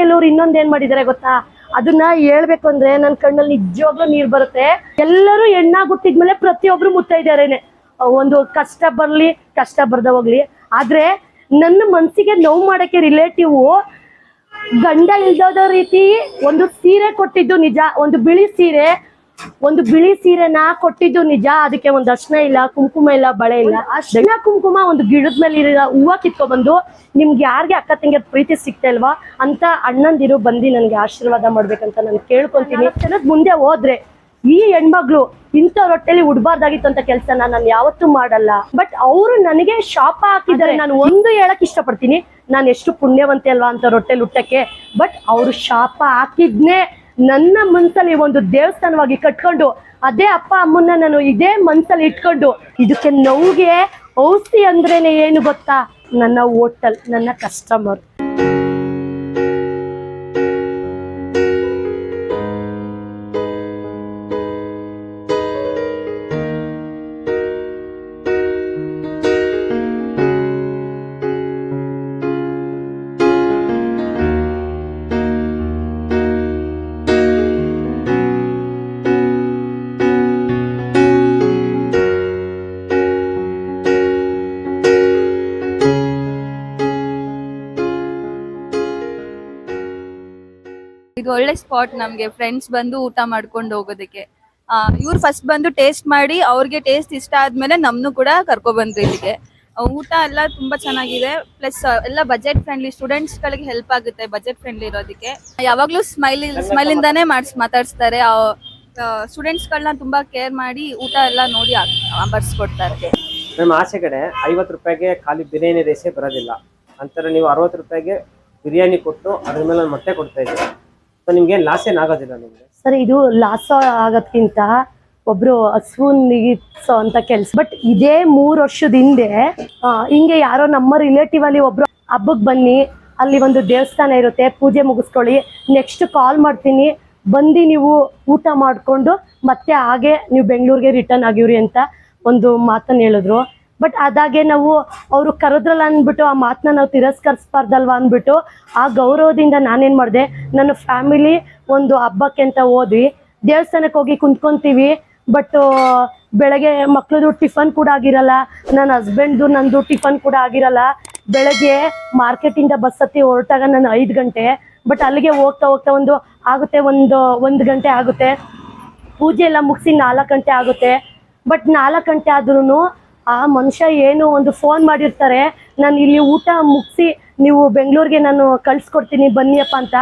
ಕೆಲವ್ರು ಇನ್ನೊಂದ್ ಏನ್ ಮಾಡಿದಾರೆ ಗೊತ್ತಾ? ಅದನ್ನ ಹೇಳ್ಬೇಕು ಅಂದ್ರೆ ನನ್ ಕಣ್ಣಲ್ಲಿ ನಿಜವಾಗ್ಲೂ ನೀರ್ ಬರುತ್ತೆ. ಎಲ್ಲರೂ ಹೆಣ್ಣಾಗುಟ್ಟಿದ್ಮೇಲೆ ಪ್ರತಿಯೊಬ್ರು ಮುತ್ತೈದಾರೇನೆ ಒಂದು ಕಷ್ಟ ಬರ್ಲಿ, ಕಷ್ಟ ಬರ್ದ ಹೋಗ್ಲಿ. ಆದ್ರೆ ನನ್ನ ಮನ್ಸಿಗೆ ನೋವು ಮಾಡಕ್ಕೆ ರಿಲೇಟಿವ್ ಗಂಡ ಇಲ್ದೋದ ರೀತಿ ಒಂದು ಸೀರೆ ಕೊಟ್ಟಿದ್ದು ನಿಜ, ಒಂದು ಬಿಳಿ ಸೀರೆ ಒಂದು ಬಿಳಿ ಸೀರೆನ ಕೊಟ್ಟಿದ್ದು ನಿಜ ಅದಕ್ಕೆ ಒಂದ್ ಅರ್ಶನ ಇಲ್ಲ ಕುಂಕುಮ ಇಲ್ಲ ಬಳೆ ಇಲ್ಲ. ಅರ್ಶನ ಕುಂಕುಮ ಒಂದು ಗಿಡದ ಮೇಲೆ ಇರೋ ಹೂವ ಕಿತ್ಕೊಬಂದು ನಿಮ್ಗೆ ಯಾರಿಗೆ ಅಕ್ಕ ತಂಗಿ ಪ್ರೀತಿ ಸಿಗ್ತಾ ಇಲ್ವಾ ಅಂತ ಅಣ್ಣಂದಿರು ಬಂದು ನನಗೆ ಆಶೀರ್ವಾದ ಮಾಡ್ಬೇಕಂತ ನಾನು ಕೇಳ್ಕೊಂತೀನಿ. ಜನದ ಮುಂದೆ ಹೋದ್ರೆ ಈ ಹೆಣ್ಮಗ್ಳು ಇಂಥ ರೊಟ್ಟೆಲಿ ಉಡ್ಬಾರ್ದಾಗಿತ್ತು ಅಂತ ಕೆಲಸನ ನಾನು ಯಾವತ್ತೂ ಮಾಡಲ್ಲ. ಬಟ್ ಅವರು ನನಗೆ ಶಾಪ ಹಾಕಿದ್ದಾರೆ. ನಾನು ಒಂದು ಹೇಳಕ್ ಇಷ್ಟಪಡ್ತೀನಿ ನಾನು ಎಷ್ಟು ಪುಣ್ಯವಂತೆ ಅಲ್ವಾ ಅಂತ ರೊಟ್ಟೆಲಿ ಹುಟ್ಟಕ್ಕೆ ಬಟ್ ಅವರು ಶಾಪ ಹಾಕಿದ್ನೇ ನನ್ನ ಮನ್ಸಲ್ಲಿ ಒಂದು ದೇವಸ್ಥಾನವಾಗಿ ಕಟ್ಕೊಂಡು, ಅದೇ ಅಪ್ಪ ಅಮ್ಮನ್ನ ನಾನು ಇದೇ ಮನ್ಸಲ್ಲಿ ಇಟ್ಕೊಂಡು, ಇದಕ್ಕೆ ನೋವಿಗೆ ಔಷಧಿ ಅಂದ್ರೇನೆ ಏನು ಗೊತ್ತಾ? ನನ್ನ ಹೋಟೆಲ್, ನನ್ನ ಕಸ್ಟಮರ್ ಒಳ್ಳೆ ಸ್ಪಾಟ್ ನಮ್ಗೆ. ಫ್ರೆಂಡ್ಸ್ ಬಂದು ಊಟ ಮಾಡ್ಕೊಂಡು ಹೋಗೋದಕ್ಕೆ. ಇವ್ರು ಫಸ್ಟ್ ಬಂದು ಟೇಸ್ಟ್ ಮಾಡಿ, ಅವ್ರಿಗೆ ಟೇಸ್ಟ್ ಇಷ್ಟ ಆದ್ಮೇಲೆ ನಮ್ನು ಕೂಡ ಕರ್ಕೊ ಬಂದ್ರು ಇಲ್ಲಿಗೆ. ಊಟ ಎಲ್ಲ ತುಂಬಾ ಚೆನ್ನಾಗಿದೆ. ಪ್ಲಸ್ ಎಲ್ಲ ಬಜೆಟ್ ಫ್ರೆಂಡ್ಲಿ ಸ್ಟೂಡೆಂಟ್ಸ್ ಗಳಿಗೆ ಹೆಲ್ಪ್ ಆಗುತ್ತೆ ಬಜೆಟ್ ಫ್ರೆಂಡ್ಲಿ ಇರೋದಕ್ಕೆ. ಯಾವಾಗ್ಲೂ ಸ್ಮೈಲ್ ಸ್ಮೈಲ್ ಇಂದಾನೇ ಮಾಡಿಸ್, ಮಾತಾಡ್ಸ್ತಾರೆ. ಸ್ಟೂಡೆಂಟ್ಸ್ ಗಳನ್ನ ತುಂಬಾ ಕೇರ್ ಮಾಡಿ ಊಟ ಎಲ್ಲ ನೋಡಿ ಬರ್ಸ್ಕೊಡ್ತಾರೆ ನಮ್ಮ ಆಚೆ ಕಡೆ ಐವತ್ತು ರೂಪಾಯಿಗೆ ಖಾಲಿ ಬಿರಿಯಾನಿ ರೈಸೇ ಬರೋದಿಲ್ಲ. ಅಂತಾರೆ ನೀವು ಅರವತ್ತು ರೂಪಾಯಿಗೆ ಬಿರಿಯಾನಿ ಕೊಟ್ಟು ಅದ್ರ ಮೇಲೆ ಮೊಟ್ಟೆ ಕೊಡ್ತಾ ಇದ್ದೀವಿ ನಿಮ್ಗೆ ಲಾಸ್ ಏನಾಗೋದಿಲ್ಲ ನಿಮ್ಗೆ? ಸರ್ ಇದು ಲಾಸ ಆಗೋದ್ಕಿಂತ ಒಬ್ರು ಹಸು ನಿಗಿಸೋ ಅಂತ ಕೆಲ್ಸ. ಬಟ್ ಇದೇ ಮೂರ್ ವರ್ಷದ ಹಿಂದೆ ಆ, ಹಿಂಗೆ ಯಾರೋ ನಮ್ಮ ರಿಲೇಟಿವ್ ಅಲ್ಲಿ ಒಬ್ರು ಹಬ್ಬಕ್ ಬನ್ನಿ ಅಲ್ಲಿ ಒಂದು ದೇವಸ್ಥಾನ ಇರುತ್ತೆ ಪೂಜೆ ಮುಗಿಸ್ಕೊಳ್ಳಿ ನೆಕ್ಸ್ಟ್ ಕಾಲ್ ಮಾಡ್ತೀನಿ ಬಂದು ನೀವು ಊಟ ಮಾಡ್ಕೊಂಡು ಮತ್ತೆ ಹಾಗೆ ನೀವು ಬೆಂಗಳೂರಿಗೆ ರಿಟರ್ನ್ ಆಗಿವ್ರಿ ಅಂತ ಒಂದು ಮಾತನ್ನ ಹೇಳಿದ್ರು. ಬಟ್ ಅದಾಗೆ ನಾವು ಅವರು ಕರೆದ್ರಲ್ಲ ಅಂದ್ಬಿಟ್ಟು ಆ ಮಾತನ್ನ ನಾವು ತಿರಸ್ಕರಿಸ್ಬಾರ್ದಲ್ವಾ ಅಂದ್ಬಿಟ್ಟು ಆ ಗೌರವದಿಂದ ನಾನೇನು ಮಾಡಿದೆ, ನನ್ನ ಫ್ಯಾಮಿಲಿ ಒಂದು ಹಬ್ಬಕ್ಕೆ ಅಂತ ಹೋದ್ವಿ. ದೇವಸ್ಥಾನಕ್ಕೆ ಹೋಗಿ ಕುಂತ್ಕೊಂತೀವಿ ಬಟ್ ಬೆಳಗ್ಗೆ ಮಕ್ಳದು ಟಿಫನ್ ಕೂಡ ಆಗಿರಲ್ಲ, ನನ್ನ ಹಸ್ಬೆಂಡ್ದು ನಂದು ಟಿಫನ್ ಕೂಡ ಆಗಿರಲ್ಲ. ಬೆಳಗ್ಗೆ ಮಾರ್ಕೆಟಿಂದ ಬಸ್ ಹತ್ತಿ ಹೊರಟಾಗ ನಾನು ಐದು ಗಂಟೆ ಬಟ್ ಅಲ್ಲಿಗೆ ಹೋಗ್ತಾ ಹೋಗ್ತಾ ಒಂದು ಆಗುತ್ತೆ, ಒಂದು ಒಂದು ಗಂಟೆ ಆಗುತ್ತೆ. ಪೂಜೆ ಎಲ್ಲ ಮುಗಿಸಿ ನಾಲ್ಕು ಗಂಟೆ ಆಗುತ್ತೆ. ಬಟ್ ನಾಲ್ಕು ಗಂಟೆ ಆದ್ರೂ ಆ ಮನುಷ್ಯ ಏನು ಒಂದು ಫೋನ್ ಮಾಡಿರ್ತಾರೆ, ನಾನು ಇಲ್ಲಿ ಊಟ ಮುಗಿಸಿ, ನೀವು ಬೆಂಗಳೂರಿಗೆ ನಾನು ಕಳಿಸ್ಕೊಡ್ತೀನಿ, ಬನ್ನಿಯಪ್ಪ ಅಂತ.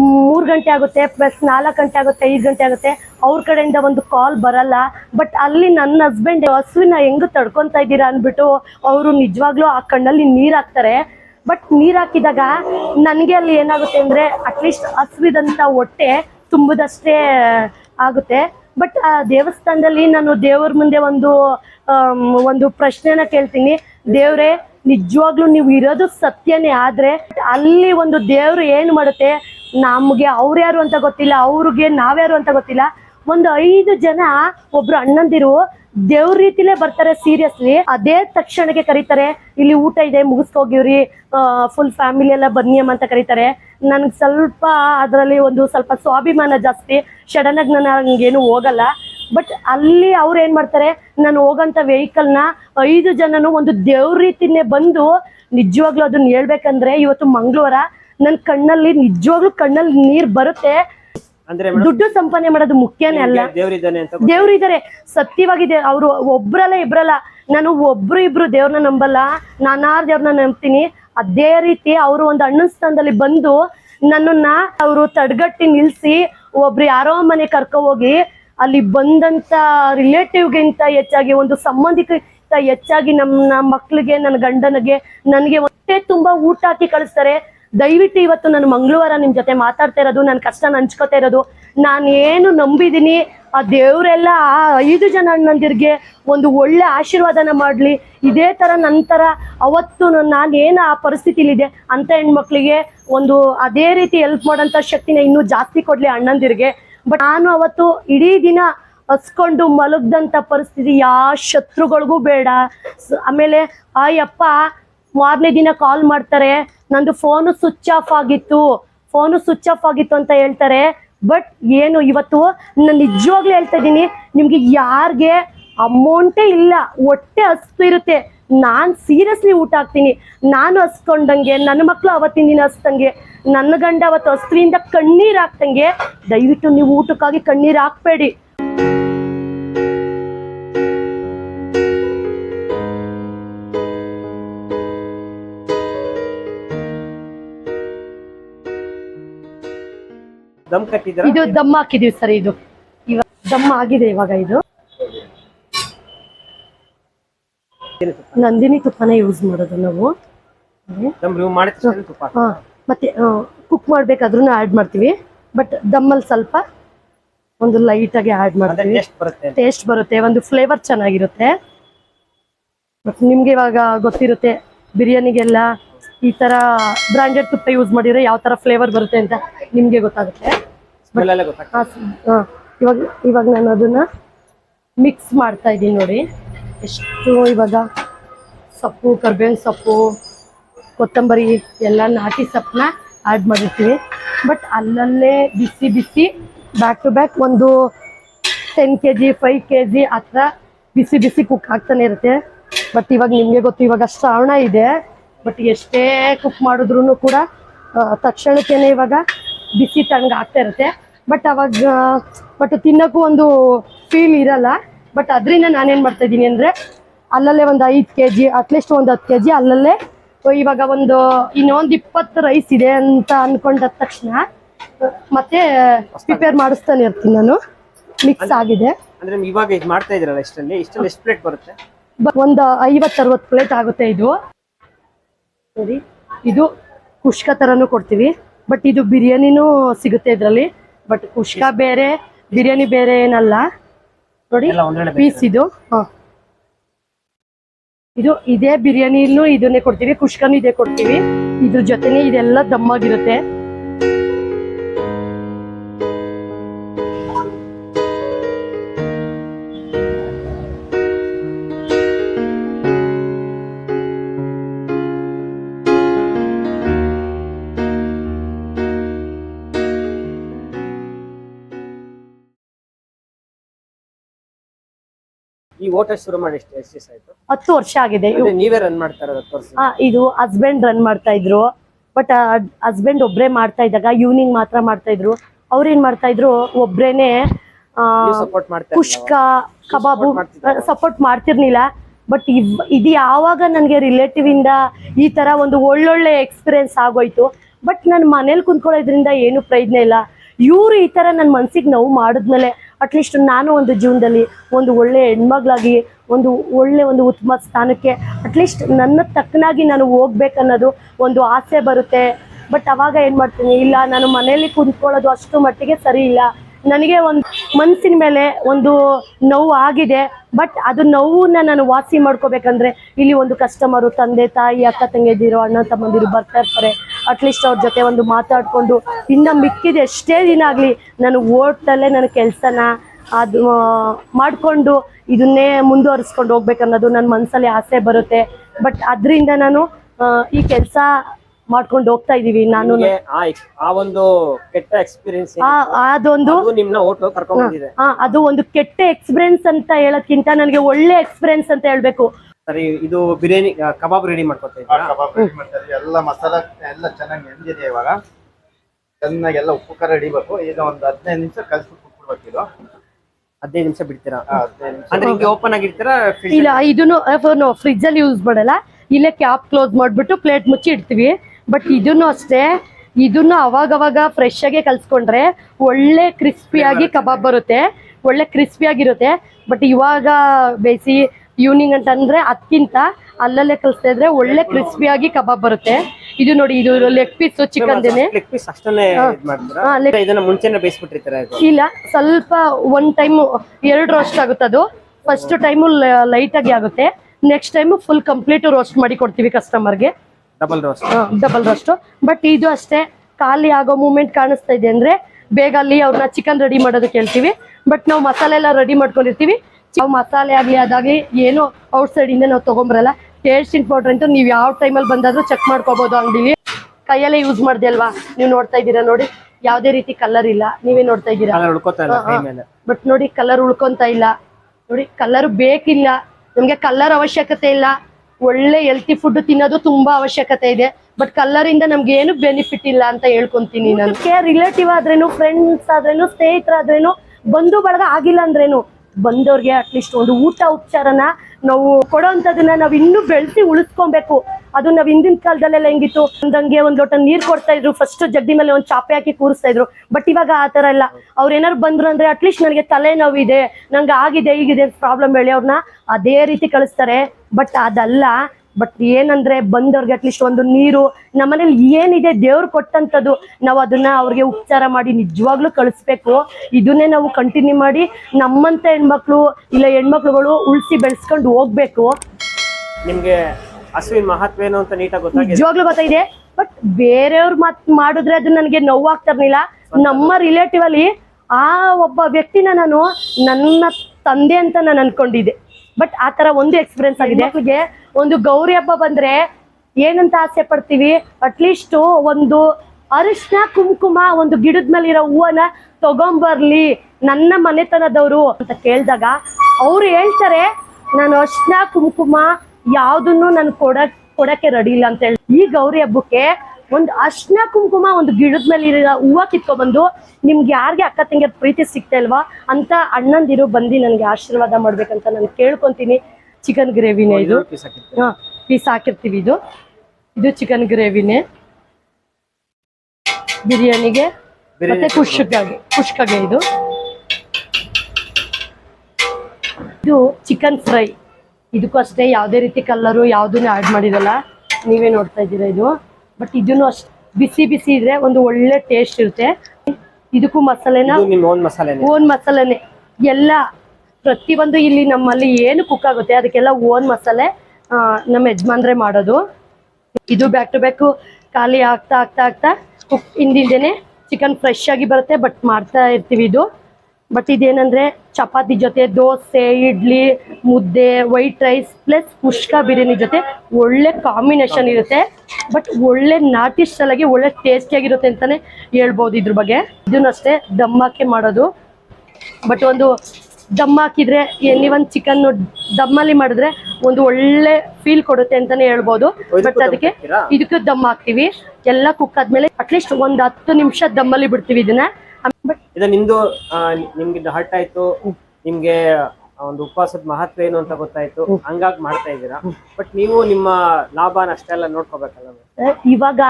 ಮೂರು ಗಂಟೆ ಆಗುತ್ತೆ ಪ್ಲಸ್ ನಾಲ್ಕು ಗಂಟೆ ಆಗುತ್ತೆ, ಐದು ಗಂಟೆ ಆಗುತ್ತೆ. ಅವ್ರ ಕಡೆಯಿಂದ ಒಂದು ಕಾಲ್ ಬರಲ್ಲ. ಬಟ್ ಅಲ್ಲಿ ನನ್ನ ಹಸ್ಬೆಂಡ್ ಹಸುವಿನ ಹೆಂಗೆ ತಡ್ಕೊತಾ ಇದ್ದೀರಾ ಅಂದ್ಬಿಟ್ಟು ಅವರು ನಿಜವಾಗ್ಲೂ ಆ ಕಣ್ಣಲ್ಲಿ ನೀರು ಹಾಕ್ತಾರೆ. ಬಟ್ ನೀರು ಹಾಕಿದಾಗ ನನಗೆ ಅಲ್ಲಿ ಏನಾಗುತ್ತೆ ಅಂದರೆ ಅಟ್ಲೀಸ್ಟ್ ಹಸುವಿದಂಥ ಹೊಟ್ಟೆ ತುಂಬದಷ್ಟೇ, ಆಗುತ್ತೆ. ಬಟ್ ಆ, ದೇವಸ್ಥಾನದಲ್ಲಿ ನಾನು ದೇವ್ರ ಮುಂದೆ ಒಂದು ಒಂದು ಪ್ರಶ್ನೆನ ಕೇಳ್ತೀನಿ. ದೇವ್ರೆ, ನಿಜವಾಗ್ಲೂ ನೀವು ಇರೋದು ಸತ್ಯನೇ ಆದ್ರೆ ಅಲ್ಲಿ ಒಂದು ದೇವ್ರು ಏನು ಮಾಡುತ್ತೆ? ನಮ್ಗೆ ಅವ್ರು ಯಾರು ಅಂತ ಗೊತ್ತಿಲ್ಲ, ಅವ್ರಿಗೆ ನಾವ್ಯಾರು ಅಂತ ಗೊತ್ತಿಲ್ಲ. ಒಂದು ಐದು ಜನ ಒಬ್ರು ಅಣ್ಣಂದಿರು ದೇವ್ರ ರೀತಿಲೇ ಬರ್ತಾರೆ ಸೀರಿಯಸ್ಲಿ. ಅದೇ ತಕ್ಷಣಕ್ಕೆ ಕರೀತಾರೆ, ಇಲ್ಲಿ ಊಟ ಇದೆ, ಮುಗಿಸ್ಕೋಗಿವ್ರಿ ಫುಲ್ ಫ್ಯಾಮಿಲಿ ಎಲ್ಲ ಬನ್ನಿ ಅಂತ ಕರೀತಾರೆ. ನನ್ಗೆ ಸ್ವಲ್ಪ ಅದರಲ್ಲಿ ಒಂದು ಸ್ವಲ್ಪ ಸ್ವಾಭಿಮಾನ ಜಾಸ್ತಿ ಸಡನ್ ಆಗಿ ನಾನು ಹಂಗೇನು ಹೋಗಲ್ಲ. ಬಟ್ ಅಲ್ಲಿ ಅವ್ರು ಏನು ಮಾಡ್ತಾರೆ ನಾನು ಹೋಗೋಂಥ ವೆಹಿಕಲ್ನ ಐದು ಜನನು ಒಂದು ದೇವ್ರ ರೀತಿನೇ ಬಂದು ನಿಜವಾಗ್ಲೂ ಅದನ್ನ ಹೇಳ್ಬೇಕಂದ್ರೆ ಇವತ್ತು ಮಂಗಳವಾರ ನನ್ನ ಕಣ್ಣಲ್ಲಿ ನಿಜವಾಗ್ಲೂ ಕಣ್ಣಲ್ಲಿ ನೀರು ಬರುತ್ತೆ. ದುಡ್ಡು ಸಂಪಾದನೆ ಮಾಡೋದು ಮುಖ್ಯನೇ ಅಲ್ಲ. ದೇವ್ರಿದ್ದಾರೆ ಅಂತ ದೇವ್ರು ಇದಾರೆ. ಸತ್ಯವಾಗಿದೆ ಅವರು ಒಬ್ರಲ್ಲ ಇಬ್ರಲ್ಲ. ನಾನು ಒಬ್ರು ಇಬ್ರು ದೇವ್ರನ್ನ ನಂಬಲ್ಲ. ನಾನಾರು ದೇವ್ರನ್ನ ನಂಬ್ತೀನಿ. ಅದೇ ರೀತಿ ಅವರು ಒಂದು ಅಣ್ಣನ ಸ್ಥಾನದಲ್ಲಿ ಬಂದು ನನ್ನನ್ನ ಅವರು ತಡ್ಗಟ್ಟಿ ನಿಲ್ಸಿ ಒಬ್ರು ಯಾರೋ ಮನೆ ಕರ್ಕೊ ಹೋಗಿ ಅಲ್ಲಿ ಬಂದಂತ ರಿಲೇಟಿವ್ಗಿಂತ ಹೆಚ್ಚಾಗಿ ಒಂದು ಸಂಬಂಧಿಕಿಂತ ಹೆಚ್ಚಾಗಿ ನಮ್ಮ ಮಕ್ಳಿಗೆ ನನ್ನ ಗಂಡನಿಗೆ, ನನಗೆ ಹೊಟ್ಟೆ ತುಂಬಾ ಊಟ ಹಾಕಿ ಕಳಿಸ್ತಾರೆ. ದಯವಿಟ್ಟು ಇವತ್ತು ನಾನು ಮಂಗಳವಾರ ನಿಮ್ಮ ಜೊತೆ ಮಾತಾಡ್ತಾ ಇರೋದು ನನ್ನ ಕಷ್ಟನ ಹಂಚ್ಕೋತಾ ಇರೋದು. ನಾನು ಏನು ನಂಬಿದ್ದೀನಿ ಆ ದೇವರೆಲ್ಲ ಆ ಐದು ಜನ ಅಣ್ಣಂದಿರ್ಗೆ ಒಂದು ಒಳ್ಳೆ ಆಶೀರ್ವಾದನ ಮಾಡ್ಲಿ. ಇದೇ ತರ ನಂತರ ಅವತ್ತು ನಾನು ಏನು ಆ ಪರಿಸ್ಥಿತಿಲಿದೆ ಅಂತ ಹೆಣ್ಮಕ್ಳಿಗೆ ಒಂದು ಅದೇ ರೀತಿ ಹೆಲ್ಪ್ ಮಾಡೋಂಥ ಶಕ್ತಿನ ಇನ್ನೂ ಜಾಸ್ತಿ ಕೊಡ್ಲಿ ಅಣ್ಣಂದಿರ್ಗೆ. ಬಟ್ ನಾನು ಅವತ್ತು ಇಡೀ ದಿನ ಹಸ್ಕೊಂಡು ಮಲಗ್ದಂಥ ಪರಿಸ್ಥಿತಿ ಯಾವ ಶತ್ರುಗಳಿಗೂ ಬೇಡ. ಆಮೇಲೆ ಆಯಪ್ಪ ಯಪ್ಪ ಮಾರನೇ ದಿನ ಕಾಲ್ ಮಾಡ್ತಾರೆ. ನಂದು ಫೋನು ಸ್ವಿಚ್ ಆಫ್ ಆಗಿತ್ತು. ಫೋನು ಸ್ವಿಚ್ ಆಫ್ ಆಗಿತ್ತು ಅಂತ ಹೇಳ್ತಾರೆ. ಬಟ್ ಏನು ಇವತ್ತು ನಾನು ನಿಜವಾಗ್ಲೂ ಹೇಳ್ತಾ ಇದ್ದೀನಿ, ನಿಮ್ಗೆ ಯಾರಿಗೆ ಅಮೌಂಟೇ ಇಲ್ಲ ಹೊಟ್ಟೆ ಹಸ್ತು ಇರುತ್ತೆ. ನಾನು ಸೀರಿಯಸ್ಲಿ ಊಟ ಹಾಕ್ತೀನಿ. ನಾನು ಹಸ್ಕೊಂಡಂಗೆ, ನನ್ನ ಮಕ್ಕಳು ಅವತ್ತಿನ ದಿನ ಹಸ್ತಂಗೆ ನನ್ನ ಗಂಡ ಅವತ್ತು ಹಸ್ತುವಿಂದ ಕಣ್ಣೀರು ಹಾಕ್ತಂಗೆ ದಯವಿಟ್ಟು ನೀವು ಊಟಕ್ಕಾಗಿ ಕಣ್ಣೀರು ಹಾಕ್ಬೇಡಿ. ದಮ್ ಕಟ್ಟಿದ್ರ ಇದು ದಮ್ ಹಾಕಿದೀವಿ ಸರ್ ಇದು. ಇವಾಗ ದಮ್ ಆಗಿದೆ ಇವಾಗ ಇದು. ನಂದಿನಿ ತುಪ್ಪನ ಯೂಸ್ ಮಾಡೋದು ನಾವು. ಹಾ ಮತ್ತೆ ಕುಕ್ ಮಾಡ್ಬೇಕಾದ್ರೂ ಆಡ್ ಮಾಡ್ತೀವಿ. ಬಟ್ ದಮ್ಮಲ್ಲಿ ಸ್ವಲ್ಪ ಒಂದು ಲೈಟ್ ಆಗಿ ಆಡ್ ಮಾಡ್ತೀವಿ. ಟೇಸ್ಟ್ ಬರುತ್ತೆ. ಟೇಸ್ಟ್ ಬರುತ್ತೆ ಒಂದು ಫ್ಲೇವರ್ ಚೆನ್ನಾಗಿರುತ್ತೆ. ಬಟ್ ನಿಮ್ಗೆ ಇವಾಗ ಗೊತ್ತಿರುತ್ತೆ ಬಿರಿಯಾನಿಗೆಲ್ಲ ಈ ತರ ಬ್ರಾಂಡೆಡ್ ತುಪ್ಪ ಯೂಸ್ ಮಾಡಿದ್ರೆ ಯಾವ ತರ ಫ್ಲೇವರ್ ಬರುತ್ತೆ ಅಂತ ನಿಮ್ಗೆ ಗೊತ್ತಾಗುತ್ತೆ. ಇವಾಗ ಇವಾಗ ನಾನು ಅದನ್ನ ಮಿಕ್ಸ್ ಮಾಡ್ತಾ ಇದ್ದೀನಿ ನೋಡಿ. ಎಷ್ಟು ಇವಾಗ ಸೊಪ್ಪು ಕರ್ಬೇವಿನ ಸೊಪ್ಪು ಕೊತ್ತಂಬರಿ ಎಲ್ಲ ನಾಟಿ ಸೊಪ್ಪನ್ನ ಆ್ಯಡ್ ಮಾಡಿರ್ತೀವಿ. ಬಟ್ ಅಲ್ಲಲ್ಲೇ ಬಿಸಿ ಬಿಸಿ ಬ್ಯಾಕ್ ಟು ಬ್ಯಾಕ್ ಒಂದು ten K G five K G ಆ ಥರ ಬಿಸಿ ಬಿಸಿ ಕುಕ್ ಆಗ್ತಾನೆ ಇರುತ್ತೆ. ಬಟ್ ಇವಾಗ ನಿಮಗೆ ಗೊತ್ತು ಇವಾಗ ಶ್ರಾವಣ ಇದೆ. ಬಟ್ ಎಷ್ಟೇ ಕುಕ್ ಮಾಡಿದ್ರು ಕೂಡ ತಕ್ಷಣಕ್ಕೇನೆ ಇವಾಗ ಬಿಸಿ ತಣ್ಣಗೆ ಆಗ್ತಾ ಇರುತ್ತೆ. ಬಟ್ ಅವಾಗ ಬಟ್ ತಿನ್ನೋಕ್ಕೂ ಒಂದು ಫೀಲ್ ಇರಲ್ಲ. ಬಟ್ ಅದರಿಂದ ನಾನೇನು ಮಾಡ್ತಾ ಇದ್ದೀನಿ ಅಂದರೆ ಅಲ್ಲಲ್ಲೇ ಒಂದು ಐದು ಕೆ ಜಿ ಅಟ್ಲೀಸ್ಟ್ ಒಂದು ಹತ್ತು ಕೆ ಜಿ ಅಲ್ಲಲ್ಲೇ ಇವಾಗ ಒಂದು ಇನ್ನೊಂದು ಇಪ್ಪತ್ತು ರೈಸ್ ಇದೆ ಅಂತ ಅನ್ಕೊಂಡ ತಕ್ಷಣ ಮತ್ತೆ ಪ್ರಿಪೇರ್ ಮಾಡಿಸ್ತಾನೆ ಇರ್ತೀನಿ ನಾನು. ಮಿಕ್ಸ್ ಆಗಿದೆ. ಅಂದ್ರೆ ಇವಾಗ ಇದು ಮಾಡ್ತಾ ಇದ್ರಲ್ಲ ಇಷ್ಟರಲ್ಲಿ ಇಷ್ಟರಲ್ಲಿ ಎಷ್ಟು ಪ್ಲೇಟ್ ಬರುತ್ತೆ? ಒಂದು ಐವತ್ತು ಅರವತ್ತು ಪ್ಲೇಟ್ ಆಗುತ್ತೆ ಇದು. ನೋಡಿ ಇದು ಕುಷ್ಕ ಥರನೂ ಕೊಡ್ತೀವಿ. ಬಟ್ ಇದು ಬಿರಿಯಾನಿನೂ ಸಿಗುತ್ತೆ ಇದರಲ್ಲಿ. ಬಟ್ ಕುಷ್ಕ ಬೇರೆ ಬಿರಿಯಾನಿ ಬೇರೆ ಏನಲ್ಲ. ನೋಡಿ ಪೀಸ್ ಇದು. ಹಾ. ಇದು ಇದೇ ಬಿರಿಯಾನಿನೂ ಇದನ್ನೇ ಕೊಡ್ತೀವಿ ಕುಷ್ಕನೂ ಇದೇ ಕೊಡ್ತೀವಿ. ಇದ್ರ ಜೊತೆನೆ ಇದೆಲ್ಲ ದಮ್ಮಾಗಿರುತ್ತೆ ಈ ಹೋಟೆಲ್ ಶುರು ಮಾಡಿ ಎಷ್ಟು ಎಷ್ಟು ದಿವಸ ಆಯ್ತು? ಹತ್ತು ವರ್ಷ ಆಗಿದೆ. ಅಂದ್ರೆ ನೀವೇ ರನ್ ಮಾಡ್ತಾ ಇರೋದು ಹತ್ತು ವರ್ಷ ಆ, ಇದು ಹಸ್ಬೆಂಡ್ ರನ್ ಮಾಡ್ತಾ ಇದ್ರು. ಬಟ್ ಹಸ್ಬೆಂಡ್ ಒಬ್ರೇ ಮಾಡ್ತಾ ಇದ್ದಾಗ ಈವ್ನಿಂಗ್ ಮಾತ್ರ ಮಾಡ್ತಾ ಇದ್ರು. ಅವ್ರೇನ್ ಏನ್ ಮಾಡ್ತಾ ಇದ್ರು? ಒಬ್ರೇನೆ ಆ, ಸಪೋರ್ಟ್ ಮಾಡ್ತಾ ಕುಷ್ಕ ಕಬಾಬು ಮಾಡ್ತಿದ್ರಲ್ಲ? ಸಪೋರ್ಟ್ ಮಾಡ್ತಿರ್ಲಿಲ್ಲ. ಬಟ್ ಇದು ಯಾವಾಗ ನನಗೆ ರಿಲೇಟಿವ್ ಇಂದ ಈ ತರ ಒಂದು ಒಳ್ಳೊಳ್ಳೆ ಎಕ್ಸ್ಪೀರಿಯನ್ಸ್ ಆಗೋಯ್ತು. ಬಟ್ ನಾನು ಮನೇಲಿ ಕುಂತ್ಕೊಳ್ಳೋದ್ರಿಂದ ಏನು ಪ್ರಯೋಜನ ಇಲ್ಲ. ಇವರು ಈ ತರ ನನ್ನ ಮನ್ಸಿಗೆ ನೋವು ಮಾಡಿದ್ಮೇಲೆ ಅಟ್ಲೀಸ್ಟ್ ನಾನು ಒಂದು ಜೀವನದಲ್ಲಿ ಒಂದು ಒಳ್ಳೆಯ ಹೆಣ್ಮಗ್ಳಾಗಿ, ಒಂದು ಒಳ್ಳೆ ಒಂದು ಉತ್ತಮ ಸ್ಥಾನಕ್ಕೆ ಅಟ್ಲೀಸ್ಟ್ ನನ್ನ ತಕ್ಕನಾಗಿ ನಾನು ಹೋಗ್ಬೇಕನ್ನೋದು ಒಂದು ಆಸೆ ಬರುತ್ತೆ. ಬಟ್ ಅವಾಗ ಏನು ಮಾಡ್ತೀನಿ? ಇಲ್ಲ, ನಾನು ಮನೆಯಲ್ಲಿ ಕುಂತ್ಕೊಳ್ಳೋದು ಅಷ್ಟು ಮಟ್ಟಿಗೆ ಸರಿ ಇಲ್ಲ. ನನಗೆ ಒಂದು ಮನಸ್ಸಿನ ಮೇಲೆ ಒಂದು ನೋವು ಆಗಿದೆ. ಬಟ್ ಅದು ನೋವನ್ನ ನಾನು ವಾಸಿ ಮಾಡ್ಕೋಬೇಕಂದ್ರೆ ಇಲ್ಲಿ ಒಂದು ಕಸ್ಟಮರು ತಂದೆ, ತಾಯಿ, ಅಕ್ಕ ತಂಗಿದಿರೋ ಅಣ್ಣ, ತಮ್ಮಂದಿರು ಬರ್ತಾ ಇರ್ತಾರೆ. ಅಟ್ಲೀಸ್ಟ್ ಅವ್ರ ಜೊತೆ ಒಂದು ಮಾತಾಡಿಕೊಂಡು ಇನ್ನು ಮಿಕ್ಕಿದ. ಎಷ್ಟೇ ದಿನ ಆಗಲಿ ನಾನು ಓಡ್ತಲ್ಲೇ ನನ್ನ ಕೆಲಸನ ಅದು ಮಾಡಿಕೊಂಡು ಇದನ್ನೇ ಮುಂದುವರಿಸ್ಕೊಂಡು ಹೋಗ್ಬೇಕನ್ನೋದು ನನ್ನ ಮನಸ್ಸಲ್ಲಿ ಆಸೆ ಬರುತ್ತೆ. ಬಟ್ ಅದರಿಂದ ನಾನು ಈ ಕೆಲಸ ಮಾಡ್ಕೊಂಡು ಹೋಗ್ತಾ ಇದೀವಿ ನಾನು. ಆ ಒಂದು ಕೆಟ್ಟ ಎಕ್ಸ್ಪೀರಿಯನ್ಸ್ ಆ ಅದೊಂದು ಅದು ಒಂದು ಕೆಟ್ಟ ಎಕ್ಸ್ಪೀರಿಯನ್ಸ್ ಅಂತ ಹೇಳೋದ್ಕಿಂತ ನನಗೆ ಒಳ್ಳೆ ಎಕ್ಸ್ಪೀರಿಯನ್ಸ್ ಅಂತ ಹೇಳ್ಬೇಕು. ಸರಿ ಇದು ಬಿರಿಯಾನಿ ಕಬಾಬ್ ರೆಡಿ ಮಾಡ್ಕೊತೀವಿ ಇದ್ದೀರಾ? ಕಬಾಬ್ ರೆಡಿ ಮಾಡ್ತಾರೆ ಎಲ್ಲ ಮಸಾಲ ಎಲ್ಲ ಚೆನ್ನಾಗಿ ನೆಂದಿದೆ ಇವಾಗ. ಚೆನ್ನಾಗಿ ಎಲ್ಲ ಉಪ್ಪು ಖಾರ ಹಿಡಿಬೇಕು. ಈಗ ಒಂದು ಹದಿನೈದು ನಿಮಿಷ ಕಲ್ಸ್ಬಿಟ್ಟು ಕುಟ್ಬಿಡ್ಬೇಕು ಇದು. ಹದಿನೈದು ನಿಮಿಷ ಬಿಡ್ತೀರಾ? ಆ, ಹದಿನೈದು ನಿಮಿಷ. ಅಂದ್ರೆ ಹಿಂಗೆ ಓಪನ್ ಆಗಿರ್ತೀರಾ ಇಲ್ಲ ಇದನ್ನು ಫ್ರಿಜ್ ಅಲ್ಲಿ ಯೂಸ್ ಮಾಡಲ್ಲ. ಇಲ್ಲೇ ಕ್ಯಾಪ್ ಕ್ಲೋಸ್ ಮಾಡ್ಬಿಟ್ಟು ಪ್ಲೇಟ್ ಮುಚ್ಚಿ ಇಡ್ತೀವಿ. ಬಟ್ ಇದನ್ನು ಅಷ್ಟೇ ಇದನ್ನು ಅವಾಗವಾಗ ಅವಾಗ ಫ್ರೆಶ್ ಆಗಿ ಕಲ್ಸ್ಕೊಂಡ್ರೆ ಒಳ್ಳೆ ಕ್ರಿಸ್ಪಿಯಾಗಿ ಕಬಾಬ್ ಬರುತ್ತೆ. ಒಳ್ಳೆ ಕ್ರಿಸ್ಪಿಯಾಗಿರುತ್ತೆ ಬಟ್ ಇವಾಗ ಬೇಯಿಸಿ ಈವ್ನಿಂಗ್ ಅಂತಂದ್ರೆ ಅದಕ್ಕಿಂತ ಅಲ್ಲಲ್ಲೇ ಕಲಿಸ್ತಾ ಇದ್ರೆ ಒಳ್ಳೆ ಕ್ರಿಸ್ಪಿಯಾಗಿ ಕಬಾಬ್ ಬರುತ್ತೆ. ಇದು ನೋಡಿ ಇದು ಲೆಗ್ ಪೀಸ್ ಚಿಕನ್ದೇನೆ ಲೆಗ್ ಪೀಸ್ ಮುಂಚೆನೆ ಬೇಯಿಸ್ಬಿಟ್ಟಿರ್ತೀರಾ ಇಲ್ಲ ಸ್ವಲ್ಪ ಒನ್ ಟೈಮ್ ಎರಡು ರೋಸ್ಟ್ ಆಗುತ್ತೆ ಅದು. ಫಸ್ಟ್ ಟೈಮು ಲೈಟ್ ಆಗಿ ಆಗುತ್ತೆ. Next time full complete roast ಮಾಡಿ ಕೊಡ್ತೀವಿ ಕಸ್ಟಮರ್ಗೆ double roast double roast but ಇದು ಅಷ್ಟೇ ಖಾಲಿ ಆಗೋ ಮೂಮೆಂಟ್ ಕಾಣಿಸ್ತಾ ಇದೆ ಅಂದ್ರೆ ಬೇಗ ಅಲ್ಲಿ ಅವ್ರನ್ನ ಚಿಕನ್ ರೆಡಿ ಮಾಡೋದಕ್ಕೆ ಹೇಳ್ತೀವಿ. ಬಟ್ ನಾವು ಮಸಾಲೆ ಎಲ್ಲ ರೆಡಿ ಮಾಡ್ಕೊಂಡಿರ್ತೀವಿ. ನಾವು ಮಸಾಲೆ ಆಗಲಿ ಅದಾಗಲಿ ಏನು ಔಟ್ ಇಂದ ನಾವು ತಗೊಂಬರಲ್ಲ. ಟೇಸ್ಟ್ ಪೌಡರ್ ಅಂತೂ ನೀವು ಯಾವ ಟೈಮಲ್ಲಿ ಬಂದಾದ್ರೂ ಚೆಕ್ ಮಾಡ್ಕೋಬಹುದು ಅಂಗಡಿಲಿ. ಕೈಯಲ್ಲೇ ಯೂಸ್ ಮಾಡ್ದೆ ಅಲ್ವಾ? ನೀವು ನೋಡ್ತಾ ಇದೀರಾ ನೋಡಿ. ಯಾವ್ದೇ ರೀತಿ ಕಲರ್ ಇಲ್ಲ. ನೀವೇ ನೋಡ್ತಾ ಇದೀರಾ ಕಲರ್ ಉಳ್ಕೋತಾ ಇಲ್ಲ ಕೈ ಮೇಲೆ. ಬಟ್ ನೋಡಿ ಕಲರ್ ಉಳ್ಕೊಂತ ಇಲ್ಲ. ನೋಡಿ ಕಲರ್ ಬೇಕಿಲ್ಲ. ನಮ್ಗೆ ಕಲರ್ ಅವಶ್ಯಕತೆ ಇಲ್ಲ. ಒಳ್ಳೆ ಹೆಲ್ತಿ ಫುಡ್ ತಿನ್ನೋದು ತುಂಬಾ ಅವಶ್ಯಕತೆ ಇದೆ. ಬಟ್ ಕಲರಿಂದ ನಮ್ಗೆ ಏನು ಬೆನಿಫಿಟ್ ಇಲ್ಲ ಅಂತ ಹೇಳ್ಕೊಂತೀನಿ ನಾನು. ರಿಲೇಟಿವ್ ಆದ್ರೇನು ಫ್ರೆಂಡ್ಸ್ ಆದ್ರೇನು ಸ್ನೇಹಿತರಾದ್ರೇನು ಬಂಧು ಬಳಗ ಆಗಿಲ್ಲ ಅಂದ್ರೇನು ಬಂದವ್ರಿಗೆ ಅಟ್ಲೀಸ್ಟ್ ಒಂದು ಊಟ ಉಪಚಾರನ ನಾವು ಕೊಡೋಂಥದನ್ನ ನಾವು ಇನ್ನೂ ಬೆಳೆಸಿ ಉಳಿಸ್ಕೊಬೇಕು. ಅದು ನಾವು ಹಿಂದಿನ ಕಾಲದಲ್ಲೆಲ್ಲ ಹೆಂಗಿತ್ತು? ಒಂದಂಗೆ ಒಂದ್ ಲೋಟ ನೀರ್ ಕೊಡ್ತಾ ಇದ್ರು. ಫಸ್ಟ್ ಜಗ್ಗಿ ಮೇಲೆ ಒಂದು ಚಾಪೆ ಹಾಕಿ ಕೂರಿಸ್ತಾ ಇದ್ರು. ಬಟ್ ಇವಾಗ ಆ ಥರ ಇಲ್ಲ. ಅವ್ರು ಏನಾರು ಬಂದ್ರು ಅಂದ್ರೆ ಅಟ್ಲೀಸ್ಟ್ ನನಗೆ ತಲೆ ನೋವಿದೆ ನಂಗೆ ಆಗಿದೆ, ಹೀಗಿದೆ ಪ್ರಾಬ್ಲಮ್ ಹೇಳಿ ಅವ್ರನ್ನ ಅದೇ ರೀತಿ ಕಳಿಸ್ತಾರೆ. ಬಟ್ ಅದಲ್ಲ ಬಟ್ ಏನಂದ್ರೆ ಬಂದವ್ರಿಗೆ ಅಟ್ಲೀಸ್ಟ್ ಒಂದು ನೀರು ನಮ್ಮನೇಲಿ ಏನಿದೆ ದೇವ್ರು ಕೊಟ್ಟಂತದ್ದು ನಾವು ಅದನ್ನ ಅವ್ರಿಗೆ ಉಪಚಾರ ಮಾಡಿ ನಿಜವಾಗ್ಲೂ ಕಳಿಸ್ಬೇಕು. ಇದನ್ನೇ ನಾವು ಕಂಟಿನ್ಯೂ ಮಾಡಿ ನಮ್ಮಂತ ಹೆಣ್ಮಕ್ಳು ಇಲ್ಲ ಹೆಣ್ಮಕ್ಳುಗಳು ಉಳಿಸಿ ಬೆಳೆಸ್ಕೊಂಡು ಹೋಗ್ಬೇಕು. ನಿಮ್ಗೆ ಹಸುವಿನ ಮಹತ್ವ ಏನು ಅಂತ ನೀಟಾಗಿ ಗೊತ್ತಾಗಿದೆ. ನಿಜವಾಗ್ಲೂ ಗೊತ್ತಾಗಿದೆ. ಬಟ್ ಬೇರೆಯವ್ರ ಮಾತ್ ಮಾಡಿದ್ರೆ ಅದು ನನಗೆ ನೋವಾಗ್ತಿರ್ಲಿಲ್ಲ ನಮ್ಮ ರಿಲೇಟಿವ್ ಅಲ್ಲಿ ಆ ಒಬ್ಬ ವ್ಯಕ್ತಿನ ನಾನು ನನ್ನ ತಂದೆ ಅಂತ ನಾನು ಅನ್ಕೊಂಡಿದ್ದೆ. ಬಟ್ ಆ ತರ ಒಂದು ಎಕ್ಸ್ಪೀರಿಯನ್ಸ್ ಆಗಿದೆ. ಮಕ್ಕಳಿಗೆ ಒಂದು ಗೌರಿ ಹಬ್ಬ ಬಂದ್ರೆ ಏನಂತ ಆಸೆ ಪಡ್ತೀವಿ? ಅಟ್ಲೀಸ್ಟ್ ಒಂದು ಅರಿಶಿನ ಕುಂಕುಮ ಒಂದು ಗಿಡದ ಮೇಲೆ ಇರೋ ಹೂವನ್ನ ತಗೊಂಬರ್ಲಿ. ನನ್ನ ಮನೆತನದವರು ಅಂತ ಕೇಳಿದಾಗ ಅವ್ರು ಹೇಳ್ತಾರೆ ನಾನು ಅರಿಶಿನ ಕುಂಕುಮ ಯಾವ್ದನ್ನು ನಾನು ಕೊಡ ಕೊಡಕ್ಕೆ ರೆಡಿ ಇಲ್ಲ ಅಂತ ಹೇಳಿ. ಈ ಗೌರಿ ಹಬ್ಬಕ್ಕೆ ಒಂದು ಅರ್ಶನ ಕುಂಕುಮ ಒಂದು ಗಿಡದ ಮೇಲೆ ಇರೋ ಹೂವ ಕಿತ್ಕೊಬಂದು ನಿಮ್ಗೆ ಯಾರಿಗೆ ಅಕ್ಕ ತಂಗಿ ಪ್ರೀತಿ ಸಿಗ್ತಾ ಇಲ್ವಾ? ಅಂತ ಅಣ್ಣಂದಿರು ಬಂದು ನನಗೆ ಆಶೀರ್ವಾದ ಮಾಡ್ಬೇಕಂತ ನಾನು ಕೇಳ್ಕೊಂತೀನಿ. ಚಿಕನ್ ಗ್ರೇವಿನೇ ಇದು. ಪೀಸ್ ಹಾಕಿರ್ತೀವಿ ಹಾ ಪೀಸ್ ಹಾಕಿರ್ತೀವಿ ಇದು. ಇದು ಚಿಕನ್ ಗ್ರೇವಿನೇ. ಬಿರಿಯಾನಿಗೆ ಮತ್ತೆ ಕುಷ್ಕಾಗೆ ಕುಷ್ಕಾಗೆ ಇದು. ಇದು ಚಿಕನ್ ಫ್ರೈ. ಇದಕ್ಕೂ ಅಷ್ಟೇ ಯಾವುದೇ ರೀತಿ ಕಲ್ಲರು ಯಾವುದನ್ನು ಆ್ಯಡ್ ಮಾಡಿರಲ್ಲ. ನೀವೇ ನೋಡ್ತಾ ಇದ್ದೀರಾ ಇದು. ಬಟ್ ಇದನ್ನು ಅಷ್ಟು ಬಿಸಿ ಬಿಸಿ ಇದ್ರೆ ಒಂದು ಒಳ್ಳೆ ಟೇಸ್ಟ್ ಇರುತ್ತೆ. ಇದಕ್ಕೂ ಮಸಾಲೆನ ಓನ್ ಮಸಾಲೆನೆ? ಎಲ್ಲ ಪ್ರತಿಯೊಂದು ಇಲ್ಲಿ ನಮ್ಮಲ್ಲಿ ಏನು ಕುಕ್ ಆಗುತ್ತೆ ಅದಕ್ಕೆಲ್ಲ ಓನ್ ಮಸಾಲೆ ನಮ್ಮ ಯಜಮಾನ್ರೆ ಮಾಡೋದು. ಇದು ಬ್ಯಾಕ್ ಟು ಬ್ಯಾಕ್ ಖಾಲಿ ಆಗ್ತಾ ಆಗ್ತಾ ಆಗ್ತಾ ಕುಕ್ ಹಿಂದಿಂದೇನೆ ಚಿಕನ್ ಫ್ರೆಶ್ ಆಗಿ ಬರುತ್ತೆ ಬಟ್ ಮಾಡ್ತಾ ಇರ್ತೀವಿ ಇದು. ಬಟ್ ಇದೇನಂದ್ರೆ ಚಪಾತಿ ಜೊತೆ dosa idli mudde white rice plus ಪುಷ್ಕ biryani ಜೊತೆ ಒಳ್ಳೆ ಕಾಂಬಿನೇಷನ್ ಇರುತ್ತೆ. ಬಟ್ ಒಳ್ಳೆ ನಾಟಿ ಸ್ಟೈಲ್ ಆಗಿ ಒಳ್ಳೆ ಟೇಸ್ಟಿಯಾಗಿರುತ್ತೆ ಅಂತಾನೆ ಹೇಳ್ಬೋದು ಇದ್ರ ಬಗ್ಗೆ. ಇದನ್ನೂ ಅಷ್ಟೇ ದಮ್ ಹಾಕಿ ಮಾಡೋದು. ಬಟ್ ಒಂದು ದಮ್ ಹಾಕಿದ್ರೆ ನೀವೊಂದು ಚಿಕನ್ ದಮ್ಮಲ್ಲಿ ಮಾಡಿದ್ರೆ ಒಂದು ಒಳ್ಳೆ ಫೀಲ್ ಕೊಡುತ್ತೆ ಅಂತಾನೆ ಹೇಳ್ಬೋದು. ಬಟ್ ಅದಕ್ಕೆ? ಇದಕ್ಕೂ ದಮ್ ಹಾಕ್ತಿವಿ. ಎಲ್ಲ ಕುಕ್ ಆದ್ಮೇಲೆ ಅಟ್ಲೀಸ್ಟ್ ಒಂದ್ ಹತ್ತು ನಿಮಿಷ ದಮ್ಮಲ್ಲಿ ಬಿಡ್ತೀವಿ ಇದನ್ನ. ಇದು ನಿಮ್ದು ನಿಮ್ಗೆ ಹರ್ಟ್ ಆಯ್ತು ನಿಮ್ಗೆ ಒಂದು ಉಪವಾಸದ ಮಹತ್ವ ಏನು ಅಂತ ಗೊತ್ತಾಯ್ತು ಹಂಗಾಗಿ ಮಾಡ್ತಾ ಇದ್ದೀರಾ. ಬಟ್ ನೀವು ನಿಮ್ಮ ಲಾಭ ಅಷ್ಟೆಲ್ಲ ನೋಡ್ಕೋಬೇಕಲ್ಲ ಇವಾಗ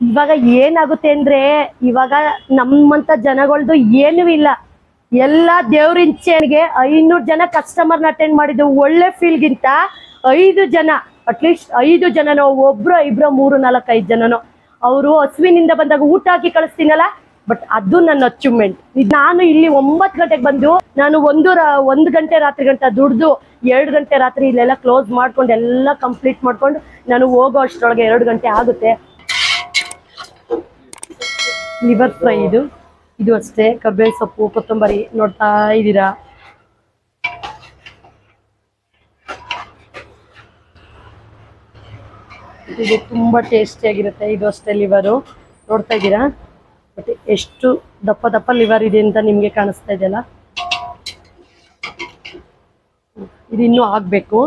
ಇವಾಗ ಏನಾಗುತ್ತೆ ಅಂದ್ರೆ ಇವಾಗ ನಮ್ಮಂತ ಜನಗಳ್ದು ಏನೂ ಇಲ್ಲ. ಎಲ್ಲಾ ದೇವ್ರ ಇಚ್ಛೆಗೆ ಐನೂರು ಜನ ಕಸ್ಟಮರ್ನ ಅಟೆಂಡ್ ಮಾಡಿದ್ದು ಒಳ್ಳೆ ಫೀಲ್ಗಿಂತ ಐದು ಜನ ಅಟ್ಲೀಸ್ಟ್ ಐದು ಜನನೋ ಒಬ್ರು ಇಬ್ರು ಮೂರು ನಾಲ್ಕು ಐದು ಜನನೋ. ಅವರು ಹಸುವಿನಿಂದ ಬಂದಾಗ ಊಟ ಹಾಕಿ ಕಳಿಸ್ತೀನಲ್ಲ ಬಟ್ ಅದು ನನ್ನ ಅಚೀವ್ಮೆಂಟ್ ನಾನು ಇಲ್ಲಿ ಒಂಬತ್ತು ಗಂಟೆಗೆ ಬಂದು, ನಾನು ಒಂದು ಒಂದು ಗಂಟೆ ರಾತ್ರಿ ಗಂಟೆ ದುಡ್ದು, ಎರಡು ಗಂಟೆ ರಾತ್ರಿ ಇಲ್ಲೆಲ್ಲ ಕ್ಲೋಸ್ ಮಾಡ್ಕೊಂಡು, ಎಲ್ಲ ಕಂಪ್ಲೀಟ್ ಮಾಡ್ಕೊಂಡು, ನಾನು ಹೋಗೋ ಅಷ್ಟರೊಳಗೆ ಎರಡು ಗಂಟೆ ಆಗುತ್ತೆ. ಲಿವರ್ ಫ್ರೈ ಇದು. ಇದು ಅಷ್ಟೇ. ಕರ್ಬೇವಿನ ಸೊಪ್ಪು, ಕೊತ್ತಂಬರಿ ನೋಡ್ತಾ ಇದ್ದೀರಾ? ಇದು ತುಂಬಾ ಟೇಸ್ಟಿಯಾಗಿರುತ್ತೆ ಇದು ಅಷ್ಟೇ ಲಿವರು ನೋಡ್ತಾ ಇದ್ದೀರಾ? ಮತ್ತೆ ಎಷ್ಟು ದಪ್ಪ ದಪ್ಪ ಲಿವರ್ ಇದೆ ಅಂತ ನಿಮಗೆ ಕಾಣಿಸ್ತಾ ಇದೆಯಲ್ಲ? ಇದು ಇನ್ನೂ ಆಗಬೇಕು.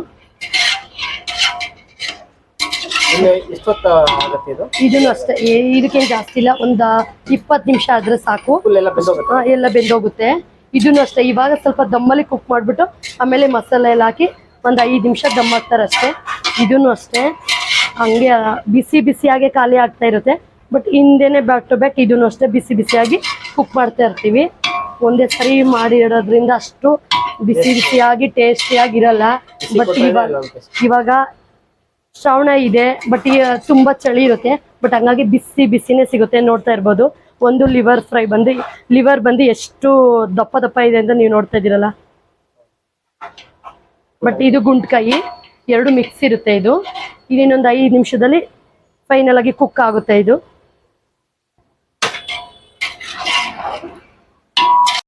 ಇದನ್ನು ಅಷ್ಟೇ ಇದಕ್ಕೇನು ಜಾಸ್ತಿ ಇಲ್ಲ ಒಂದು ಇಪ್ಪತ್ತು ನಿಮಿಷ ಆದ್ರೆ ಸಾಕು. ಎಲ್ಲ ಬೆಂದೋಗುತ್ತೆ? ಇದನ್ನು ಅಷ್ಟೇ ಇವಾಗ ಸ್ವಲ್ಪ ದಮ್ಮಲ್ಲಿ ಕುಕ್ ಮಾಡ್ಬಿಟ್ಟು ಆಮೇಲೆ ಮಸಾಲೆ ಎಲ್ಲ ಹಾಕಿ ಒಂದು ಐದು ನಿಮಿಷ ದಮ್ ಹಾಕ್ತಾರೆ ಅಷ್ಟೇ. ಇದನ್ನು ಅಷ್ಟೇ ಹಂಗೆ ಬಿಸಿ ಬಿಸಿಯಾಗೆ ಖಾಲಿ ಆಗ್ತಾ ಇರುತ್ತೆ. ಬಟ್ ಹಿಂದೆನೆ ಬ್ಯಾಕ್ ಟು ಬ್ಯಾಕ್ ಇದನ್ನು ಅಷ್ಟೇ ಬಿಸಿ ಬಿಸಿಯಾಗಿ ಕುಕ್ ಮಾಡ್ತಾ ಇರ್ತೀವಿ. ಒಂದೇ ಸರಿ ಮಾಡಿ ಇಡೋದ್ರಿಂದ ಅಷ್ಟು ಬಿಸಿ ಬಿಸಿಯಾಗಿ ಟೇಸ್ಟಿಯಾಗಿರಲ್ಲ ಬಟ್ ಇವಾಗ ಇವಾಗ ಶ್ರವಣ ಇದೆ ಬಟ್ ತುಂಬಾ ಚಳಿ ಇರುತ್ತೆ. ಬಟ್ ಹಂಗಾಗಿ ಬಿಸಿ ಬಿಸಿನೇ ಸಿಗುತ್ತೆ ನೋಡ್ತಾ ಇರ್ಬೋದು. ಒಂದು ಲಿವರ್ ಫ್ರೈ ಬಂದು ಲಿವರ್ ಬಂದು ಎಷ್ಟು ದಪ್ಪ ದಪ್ಪ ಇದೆ ಅಂತ ನೀವು ನೋಡ್ತಾ ಇದ್ದೀರಲ್ಲ. ಬಟ್ ಇದು ಗುಂಡ್ಕಾಯಿ ಎರಡು ಮಿಕ್ಸ್ ಇರುತ್ತೆ ಇದು. ಇನ್ನೊಂದು ಐದು ನಿಮಿಷದಲ್ಲಿ ಫೈನಲ್ ಆಗಿ ಕುಕ್ ಆಗುತ್ತೆ ಇದು.